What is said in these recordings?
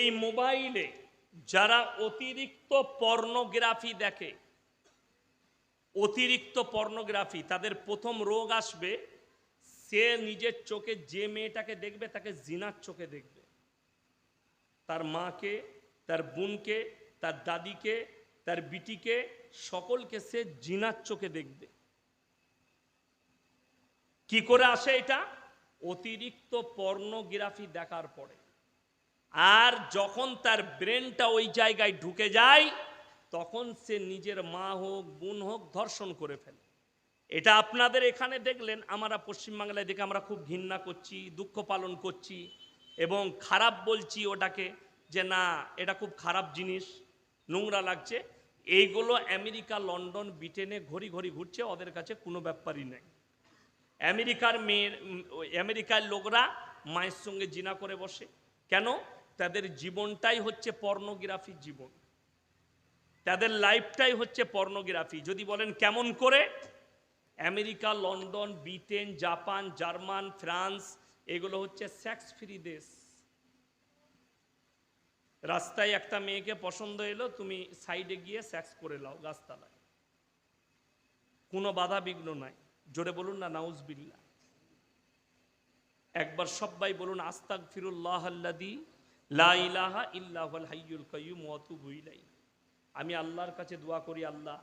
এই মোবাইলে যারা অতিরিক্ত পর্নোগ্রাফি দেখে, অতিরিক্ত পর্নোগ্রাফি, তাদের প্রথম রোগ আসবে, সে নিজের চোখে যে মেয়েটাকে দেখবে, তাকে জিনার চোখে দেখবে। তার মাকে, তার বোনকে, তার দাদিকে, তার বিটিকে, সকলকে সে জিনার চোখে দেখবে। কি করে আসে এটা? অতিরিক্ত পর্নোগ্রাফি দেখার পরে। আর যখন তার ব্রেনটা ওই জায়গায় ঢুকে যায়, তখন সে নিজের মা হোক, বোন হোক ধর্ষণ করে ফেলে। এটা আপনাদের এখানে দেখলেন, আমরা পশ্চিমবাংলায় দেখে আমরা খুব ঘৃণা করছি, দুঃখ পালন করছি এবং খারাপ বলছি ওটাকে যে না, এটা খুব খারাপ জিনিস, নোংরা লাগছে। এইগুলো আমেরিকা, লন্ডন, ব্রিটেনে ঘড়ি ঘড়ি ঘুরছে, ওদের কাছে কোনো ব্যাপারই নেই। আমেরিকার মেয়ের আমেরিকার লোকরা মায়ের সঙ্গে জিনা করে বসে। কেন? তাদের জীবনটাই হচ্ছে পর্নোগ্রাফির জীবন। তাদের লাইফটাই হচ্ছে পর্নোগ্রাফি। যদি বলেন কেমন করে? America, London, Britain, Japan, German, France, এগুলো হচ্ছে সেক্স ফ্রি দেশ। রাস্তায় একটা মেয়েকে পছন্দ এলো, তুমি সাইডে গিয়ে সেক্স করে লাও গাছতলায়। কোনো বাধা বিঘ্ন নাই। জোরে বলুন না নাউজবিল্লা একবার সবাই বলুন আস্তাক ফিরুল্লাহ আল্লাদি আমি আল্লাহর কাছে দোয়া করি, আল্লাহ,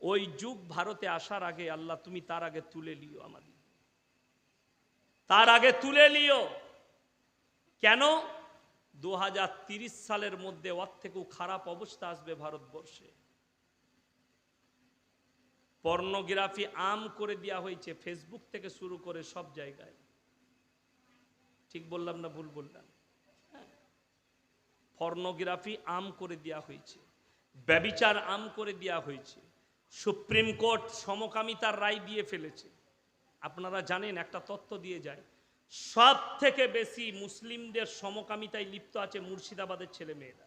ওই যুগ ভারতে আসার আগে, আল্লাহ, তুমি তার আগে তুলে লিও আমাদের। তার আগে তুলে লিও কেন? দু সালের মধ্যে ওর থেকেও খারাপ অবস্থা আসবে ভারতবর্ষে। পর্নোগ্রাফি আম করে দেওয়া হয়েছে, ফেসবুক থেকে শুরু করে সব জায়গায়। ঠিক বললাম না ভুল বললাম? পর্নোগ্রাফি আম করে দেওয়া হয়েছে, ব্যবিচার আম করে দেওয়া হয়েছে, সুপ্রিম কোর্ট সমকামিতার রায় দিয়ে ফেলেছে। আপনারা জানেন, একটা তথ্য দিয়ে যায় সব থেকে বেশি মুসলিমদের সমকামিতায় লিপ্ত আছে মুর্শিদাবাদের ছেলে মেয়েরা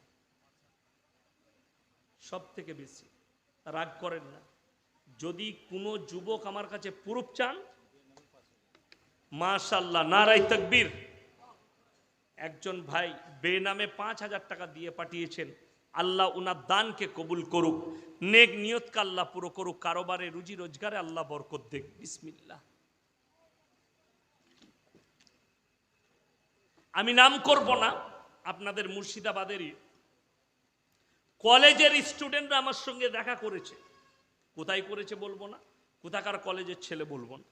সব থেকে বেশি, রাগ করেন না। যদি কোনো যুবক আমার কাছে প্রুফ চান মাশাল্লাহ নারাই তকবীর একজন ভাই বেনামে পাঁচ হাজার টাকা দিয়ে পাঠিয়েছেন, আল্লাহ উনার দানকে কবুল করুক, নেক নিয়তকে আল্লাহ পুরো করুক, কারোবারে রুজি রোজগারে আল্লাহ বরকত দেখ বিসমিল্লাহ। আমি নাম করব না, আপনাদের মুর্শিদাবাদেরই। কলেজের স্টুডেন্টরা আমার সঙ্গে দেখা করেছে। কোথায় করেছে বলব না, কোথাকার কলেজের ছেলে বলব না।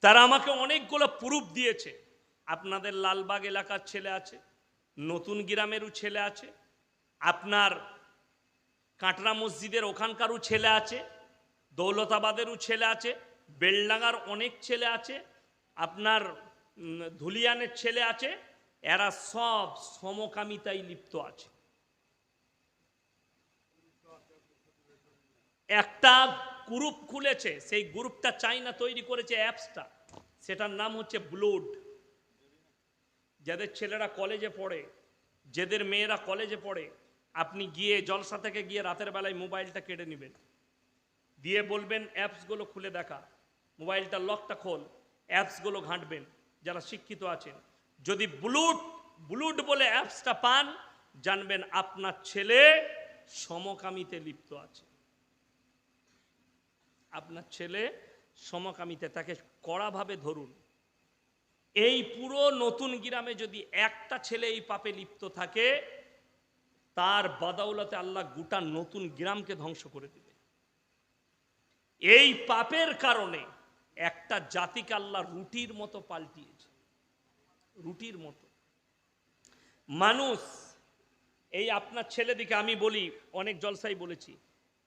তারা আমাকে অনেকগুলো প্রুফ দিয়েছে। আপনাদের লালবাগ এলাকার ছেলে আছে, নতুন গ্রামেরও ছেলে আছে, আপনার কাটরা মসজিদের ওখানকারও ছেলে আছে, দৌলতাবাদেরও ছেলে আছে, বেলডাঙ্গার অনেক ছেলে আছে, আপনার ধুলিয়ানের ছেলে আছে, এরা সব সমকামিতায় লিপ্ত আছে। একটা গ্রুপ খুলেছে, সেই গ্রুপটা চাইনা তৈরি করেছে অ্যাপসটা, সেটার নাম হচ্ছে ব্লুড। যাদের ছেলেরা কলেজে পড়ে, যাদের মেয়েরা কলেজে পড়ে, আপনি গিয়ে জলসা থেকে গিয়ে রাতের বেলায় মোবাইলটা কেটে নেবেন। দিয়ে বলবেন, অ্যাপসগুলো খুলে দেখা। মোবাইলটা লকটা খোল, অ্যাপসগুলো ঘাঁটবেন, যারা শিক্ষিত আছেন। যদি ব্লুট ব্লুট বলে অ্যাপসটা পান, জানবেন আপনার ছেলে সমকামিতে লিপ্ত আছে। আপনার ছেলে সমকামিতে, তাকে কড়াভাবে ধরুন। এই পুরো নতুন গ্রামে যদি একটা ছেলে এই পাপে লিপ্ত থাকে, তার বাদাউলাতে আল্লাহ গোটা নতুন গ্রামকে ধ্বংস করে দেবে। এই পাপের কারণে একটা জাতিকে আল্লাহ রুটির মতো পাল্টিয়েছে। রুটির মতো। মানুষ, এই আপনার ছেলেদিকে আমি বলি, অনেক জলসাই বলেছি,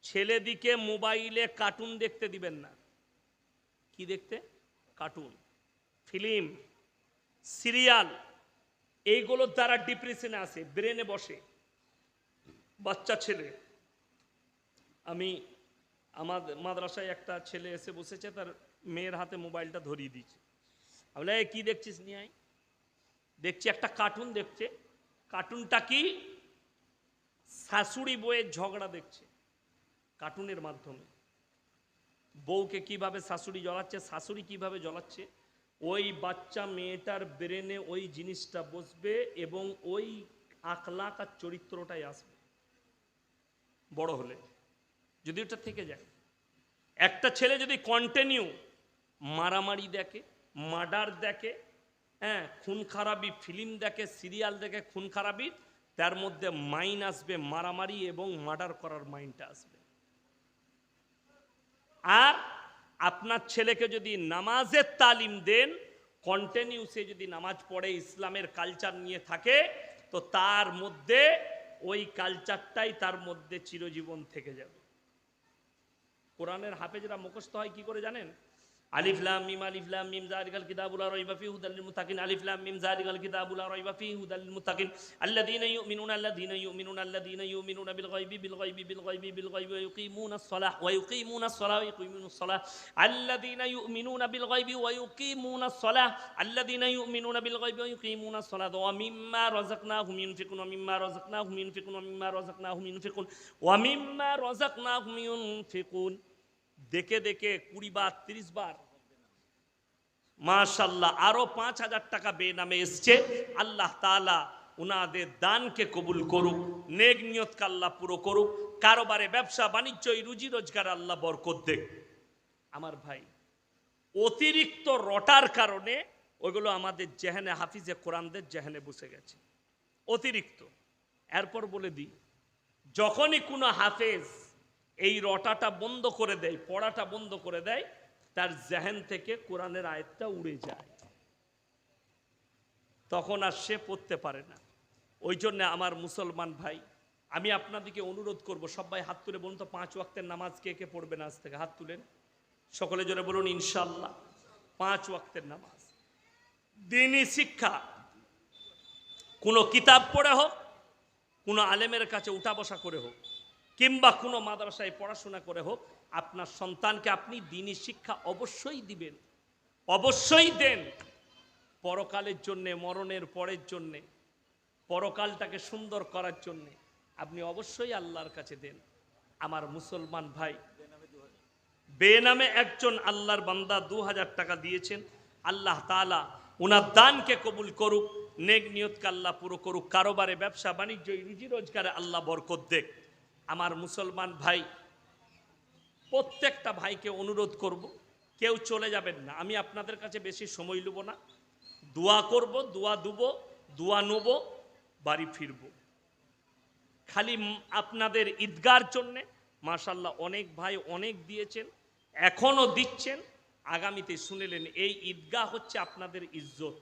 ছেলেদিকে মোবাইলে কার্টুন দেখতে দিবেন না। কি দেখতে? কার্টুন। ফিল্ম। সিরিয়াল এইগুলোর দ্বারা ডিপ্রেশনে আসে ব্রেনে বসে। বাচ্চা ছেলে। আমি আমার মাদ্রাসায় একটা ছেলে এসে বসেছে তার মেয়ের হাতে মোবাইলটা ধরিয়ে দিয়েছে। "এই, কি দেখছিস নিয়ে দেখছি একটা কার্টুন দেখছে। কার্টুনটা কি? শাশুড়ি বইয়ের ঝগড়া দেখছে কার্টুনের মাধ্যমে। বউকে কীভাবে শাশুড়ি জ্বলাচ্ছে শাশুড়ি কীভাবে জ্বলাচ্ছে? ওই বাচ্চা মেয়েটার ব্রেনে ওই জিনিসটা বসবে এবং ওই আখলাক আর চরিত্রটাই আসবে। বড় হলে। যদি ওটা থেকে যায়। একটা ছেলে যদি কন্টিনিউ মারামারি দেখে মার্ডার দেখে হ্যাঁ খুন খারাপি ফিল্ম দেখে সিরিয়াল দেখে, খুন খারাপি, তার মধ্যে মাইন্ড আসবে মারামারি এবং মার্ডার করার মাইন্ডটা আসবে। আর আপনার ছেলেকে যদি নামাজের তালিম দেন কন্টিনিউ সে যদি নামাজ পড়ে, ইসলামের কালচার নিয়ে থাকে, তো তার মধ্যে ওই কালচারটাই তার মধ্যে চিরজীবন থেকে যাবে। কোরআনের হাফেজরা মুখস্থ হয় কি করে জানেন? ألف لام ميم ألف لام ميم ذلك الكتاب لا ريب فيه هدى للمتقين. ألف لام ميم ذلك الكتاب لا ريب فيه هدى للمتقين. الذين يؤمنون الذين يؤمنون الذين يؤمنون بالغيب بالغيب بالغيب بالغيب ويقيمون الصلاة ويقيمون الصلاة ويقيمون الصلاة. الذين يؤمنون بالغيب ويقيمون الصلاة. الذين يؤمنون بالغيب ويقيمون الصلاة. ومما رزقناهم ينفقون ومما رزقناهم ينفقون ومما رزقناهم ينفقون ومما رزقناهم ينفقون. দেখে দেখে কুড়ি বার, তিরিশ বার, মাশাল্লাহ, আরও পাঁচ হাজার টাকা বেনামে এসছে। আল্লাহ তাআলা উনাদের দানকে কবুল করুক, নেক নিয়তকে আল্লাহ পুরো করুক, কারোবারে ব্যবসা, বাণিজ্য রুজি রোজগার আল্লাহ বরকত দেখ আমার ভাই, অতিরিক্ত রটার কারণে ওইগুলো আমাদের জেহেনে, হাফিজে কোরআনদের জেহেনে বসে গেছে। অতিরিক্ত। এরপর বলে দিই, যখনই কোনো হাফেজ এই রটাটা বন্ধ করে দেয়, পড়াটা বন্ধ করে দেয়, তার জেহেন থেকে কোরআনের আয়াতটা উড়ে যায়। তখন আর সে পড়তে পারে না। ওই জন্য আমার মুসলমান ভাই, আমি আপনাদেরকে অনুরোধ করব, সবাই হাত তুলে বলুন তো, পাঁচ ওয়াক্তের নামাজ কে কে পড়বেন আজ থেকে? হাত তুলেন। সকলে জোরে বলুন ইনশাল্লাহ পাঁচ ওয়াক্তের নামাজ। দিনই শিক্ষা। কোনো কিতাব পড়ে হোক, কোনো আলেমের কাছে উঠা বসা করে হোক কিংবা কোনো মাদ্রাসায় পড়াশোনা করে হোক, আপনার সন্তানকে আপনি দিনী শিক্ষা অবশ্যই দিবেন। অবশ্যই দেন। পরকালের জন্যে, মরণের পরের জন্যে, পরকালটাকে সুন্দর করার জন্যে আপনি অবশ্যই আল্লাহর কাছে দেন। আমার মুসলমান ভাই, বেনামে একজন আল্লাহর বান্দা দু হাজার টাকা দিয়েছেন। আল্লাহ তাআলা ওনার দানকে কবুল করুক, নেক নিয়তকে আল্লাহ পুরো করুক, কারোবারে ব্যবসা বাণিজ্য রুজি রোজগারে আল্লাহ বরকত দেখ। আমার মুসলমান ভাই, প্রত্যেকটা ভাইকে অনুরোধ করব, কেউ চলে যাবেন না। আমি আপনাদের কাছে বেশি সময় নেব না। দোয়া করব, দোয়া দুব, দোয়া নেব, বাড়ি ফিরব। খালি আপনাদের ঈদগার জন্যে মাশাল্লাহ অনেক ভাই অনেক দিয়েছেন, এখনও দিচ্ছেন। আগামীতে শুনেলেন, এই ঈদগাহ হচ্ছে আপনাদের ইজ্জত।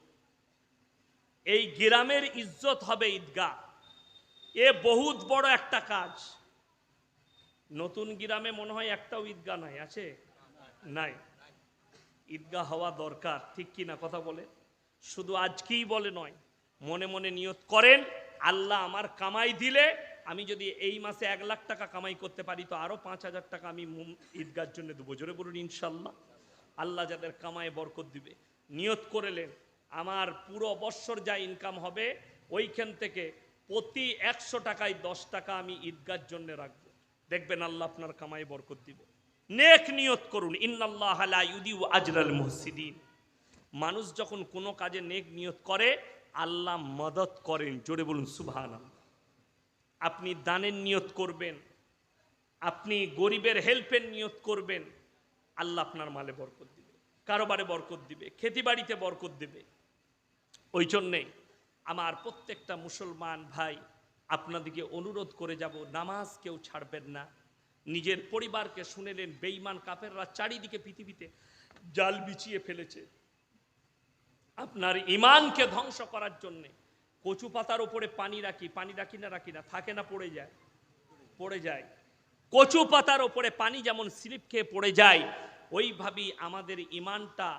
এই গ্রামের ইজ্জত হবে ঈদগাহ। এ বহুত বড় একটা কাজ। নতুন গ্রামে মনে হয় একটাও ঈদগাহ নাই, আছে? নাই। ঈদগাহ হওয়া দরকার, ঠিক কি না কথা বলে? শুধু আজকেই বলে নয়, মনে মনে নিয়ত করেন, আল্লাহ আমার কামাই দিলে আমি যদি এই মাসে এক লাখ টাকা কামাই করতে পারি, তো আরও পাঁচ হাজার টাকা আমি ঈদগাহর জন্য দেবো। জোরে বলুন, ইনশাল্লাহ। আল্লাহ যাদের কামায় বরকত দিবে। নিয়ত করেলেন আমার পুরো বৎসর যা ইনকাম হবে, ওইখান থেকে প্রতি একশো টাকায় দশ টাকা আমি ঈদগাহর জন্য রাখব। দেখবেন আল্লাহ আপনার কামাই বরকত দিবে। নেক নিয়ত করুন। ইন্নাল্লাহ ইউদিউ আজরাল মুহসিদিন। মানুষ যখন কোনো কাজে নেক নিয়ত করে, আল্লাহ মদত করেন। জোরে বলুন সুবহান আপনি দানের নিয়ত করবেন। আপনি গরিবের হেল্পের নিয়ত করবেন। আল্লাহ আপনার মালে বরকত দিবে। কারোবারে বরকত দিবে। খেতিবাড়িতে বরকত দিবে। ওই জন্যে আমার প্রত্যেকটা মুসলমান ভাই আপনাদিকে অনুরোধ করে যাব, নামাজ কেউ ছাড়বেন না। নিজের পরিবারকে শুনেলেন বেঈমান কাফেররা চারিদিকে পৃথিবীতে জাল বিছিয়ে ফেলেছে। আপনার ইমানকে ধ্বংস করার জন্যে কচু পাতার উপরে পানি রাখি পানি রাখি না রাখি না, থাকে না, পড়ে যায় পড়ে যায়। কচু পাতার ওপরে পানি যেমন স্লিপ খেয়ে পড়ে যায়, ওইভাবেই আমাদের ইমানটা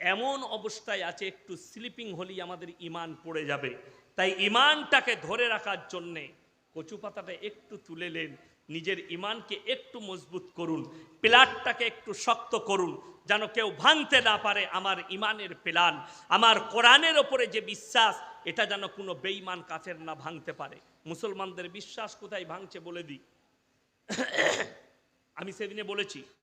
এমন অবস্থায় আছে, একটু স্লিপিং হলেই আমাদের ইমান পড়ে যাবে। তাই ইমানটাকে ধরে রাখার জন্যে কচু পাতাটা একটু তুলে নেন, নিজের ইমানকে একটু মজবুত করুন পিলারটাকে একটু শক্ত করুন, যেন কেউ ভাঙতে না পারে আমার ইমানের প্লান। আমার কোরআনের ওপরে যে বিশ্বাস, এটা যেন কোনো বেঈমান কাফের না ভাঙতে পারে। মুসলমানদের বিশ্বাস কোথায় ভাঙছে বলে দিই? আমি সেদিনে বলেছি